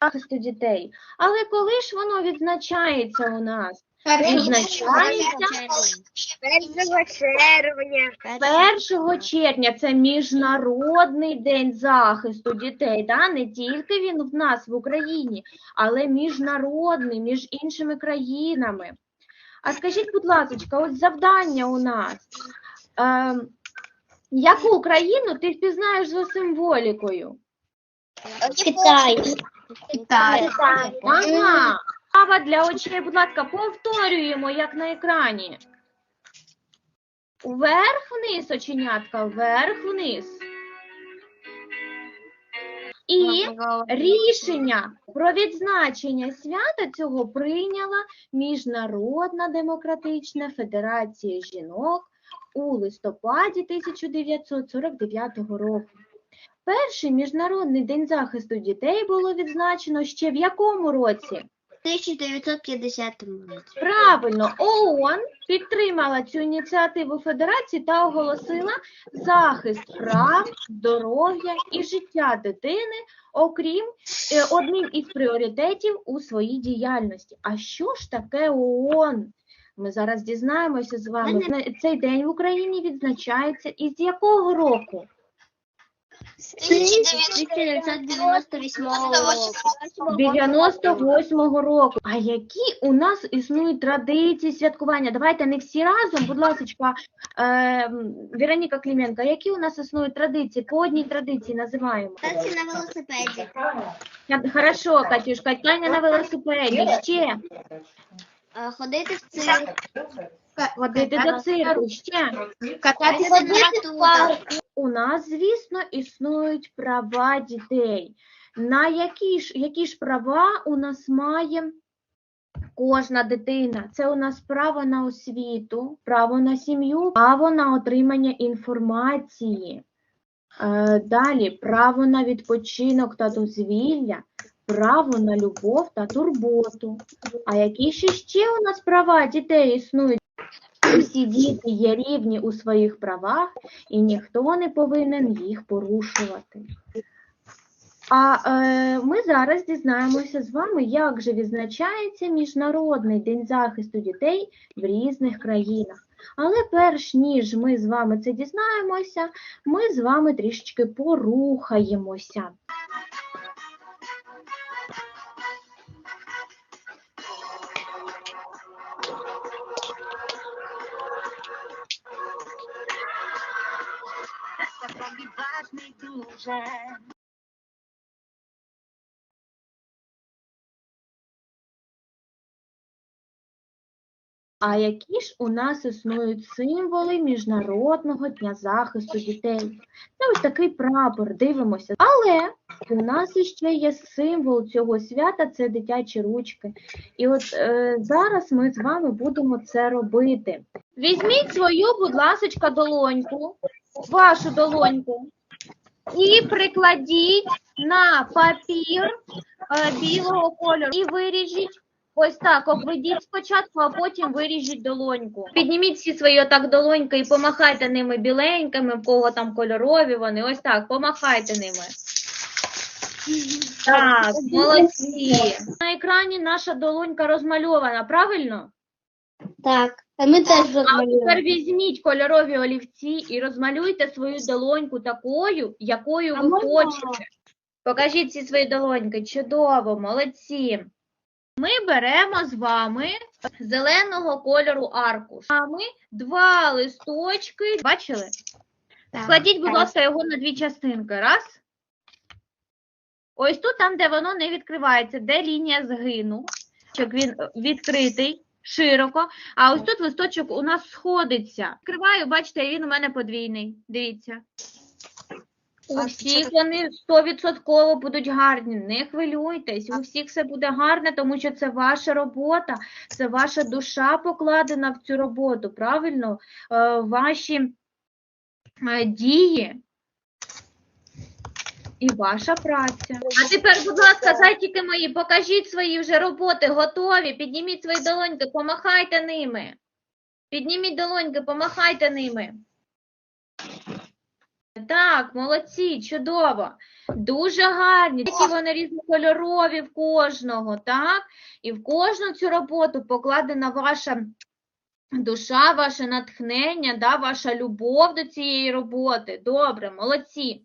захисту дітей. Але коли ж воно відзначається у нас? Відзначається Першого червня. 1 червня це Міжнародний день захисту дітей. Да? Не тільки він в нас в Україні, але міжнародний, між іншими країнами. А скажіть, будь ласка, ось завдання у нас. Е, яку країну ти впізнаєш за символікою? Китай. Китай. Ага. Права для очей, будь ласка, повторюємо, як на екрані. Вверх-вниз, оченятка, вверх-вниз. І рішення про відзначення свята цього прийняла Міжнародна демократична федерація жінок у листопаді 1949 року. Перший міжнародний день захисту дітей було відзначено ще в якому році? 1950 році. Правильно, ООН підтримала цю ініціативу Федерації та оголосила захист прав, здоров'я і життя дитини, окрім е, одним із пріоритетів у своїй діяльності. А що ж таке ООН? Ми зараз дізнаємося з вами. Цей день в Україні відзначається із якого року? 1998 року. 98-го року. А які у нас існують традиції святкування? Давайте не всі разом, будь ласка, е, Вероніка Клименко, які у нас існують традиції? По одній традиції називаємо. Танці на велосипеді. Хорошо, Катюшка, Таня на велосипеді. Ще Е, Ходити в цирк. ходити до цирку. Ще Кататися на. У нас, звісно, існують права дітей. На які ж, які ж права у нас має кожна дитина? Це у нас право на освіту, право на сім'ю, право на отримання інформації. Е, Далі право на відпочинок та дозвілля, право на любов та турботу. А які ж ще у нас права дітей існують? Усі діти є рівні у своїх правах, і ніхто не повинен їх порушувати. А е, ми зараз дізнаємося з вами, як же відзначається Міжнародний день захисту дітей в різних країнах. Але перш ніж ми з вами це дізнаємося, ми з вами трішечки порухаємося. А які ж у нас існують символи Міжнародного дня захисту дітей? Це ось такий прапор, дивимося. Але у нас іще є символ цього свята це дитячі ручки. І от е, зараз ми з вами будемо це робити. Візьміть свою, будь ласочка, долоньку, вашу долоньку, і прикладіть на папір е, білого кольору і виріжіть. Ось так, обведіть спочатку, а потім виріжіть долоньку. Підніміть всі свої отак долоньки і помахайте ними біленькими, в кого там кольорові вони. Ось так, помахайте ними. Так, молодці. На екрані наша долонька розмальована, правильно? Так, а ми теж А тепер розмалюємо. візьміть кольорові олівці і розмалюйте свою долоньку такою, якою А ви можна? хочете. Покажіть всі свої долоньки. Чудово, молодці. Ми беремо з вами зеленого кольору аркуш. А ми два листочки. Бачили? Складіть, будь ласка, його на дві частинки. Раз. Ось тут, там, де воно не відкривається, де лінія згину. Щоб він е, відкритий широко. А ось тут листочок у нас сходиться. Відкриваю, бачите, він у мене подвійний. Дивіться. У всіх вони 100% будуть гарні. Не хвилюйтесь, у всіх все буде гарне, тому що це ваша робота, це ваша душа покладена в цю роботу. Правильно? Е, ваші е, дії і ваша праця. А тепер, будь ласка, зайчики мої, покажіть свої вже роботи, готові. Підніміть свої долоньки, помахайте ними. Підніміть долоньки, помахайте ними. Так, молодці, чудово. Дуже гарні. Такі вони різнокольорові в кожного, так? І в кожну цю роботу покладена ваша душа, ваше натхнення, да, ваша любов до цієї роботи. Добре, молодці.